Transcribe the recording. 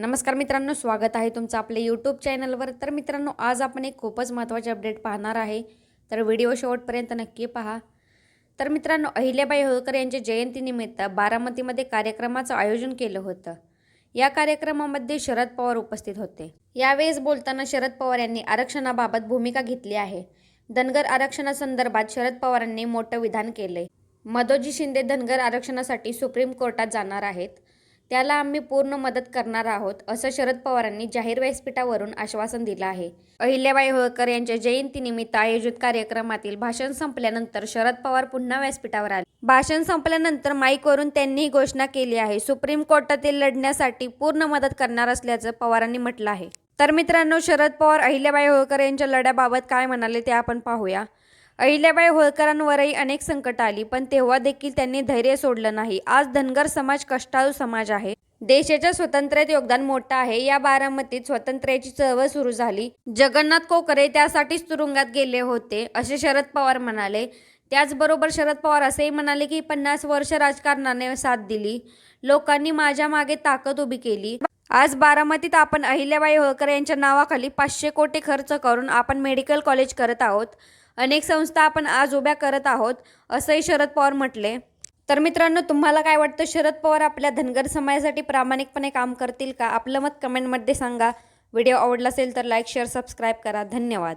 नमस्कार मित्रांनो स्वागत आहे तुमचं आपल्या यूट्यूब चॅनलवर तर मित्रांनो आज आपण एक खूपच महत्त्वाचे अपडेट पाहणार आहे. तर व्हिडिओ शेवटपर्यंत नक्की पहा. तर मित्रांनो अहिल्याबाई होळकर यांच्या जयंतीनिमित्त बारामतीमध्ये कार्यक्रमाचं आयोजन केलं होतं. या कार्यक्रमामध्ये शरद पवार उपस्थित होते. यावेळेस बोलताना शरद पवार यांनी आरक्षणाबाबत भूमिका घेतली आहे. धनगर आरक्षणासंदर्भात शरद पवारांनी मोठं विधान केलंय. मधोजी शिंदे धनगर आरक्षणासाठी सुप्रीम कोर्टात जाणार आहेत. त्याला आम्ही पूर्ण मदत करणार आहोत असं शरद पवारांनी जाहीर व्यासपीठावरून आश्वासन दिलं आहे. अहिल्याबाई होळकर यांच्या जयंतीनिमित्त आयोजित कार्यक्रमातील भाषण संपल्यानंतर शरद पवार पुन्हा व्यासपीठावर आले. भाषण संपल्यानंतर माईकवरून त्यांनी ही घोषणा केली आहे सुप्रीम कोर्टातील लढण्यासाठी पूर्ण मदत करणार असल्याचं पवारांनी म्हटलं आहे. तर मित्रांनो शरद पवार अहिल्याबाई होळकर यांच्या लढ्याबाबत काय म्हणाले ते आपण पाहूया. अहिल्याबाई होळकरांवरही अनेक संकट आली पण तेव्हा देखील त्यांनी धैर्य सोडलं नाही. आज धनगर समाज कष्टाळू समाज आहे. देशाच्या स्वातंत्र्यात योगदान मोठं आहे. या बारामतीत स्वातंत्र्याची चळवळ सुरू झाली. जगन्नाथ कोकरे त्यासाठीच तुरुंगात गेले होते असे शरद पवार म्हणाले. त्याचबरोबर शरद पवार असेही म्हणाले की पन्नास वर्ष राजकारणाने साथ दिली. लोकांनी माझ्या मागे ताकद उभी केली. आज बारामतीत आपण अहिल्याबाई होळकर यांच्या नावाखाली पाचशे कोटी खर्च करून आपण मेडिकल कॉलेज करत आहोत. अनेक संस्था आपण आज उभ्या करत आहोत असंही शरद पवार म्हटले. तर मित्रांनो तुम्हाला काय वाटतं? शरद पवार आपल्या धनगर समाजासाठी प्रामाणिकपणे काम करतील का? आपलं मत कमेंटमध्ये सांगा. व्हिडिओ आवडला असेल तर लाईक शेअर सबस्क्राईब करा. धन्यवाद.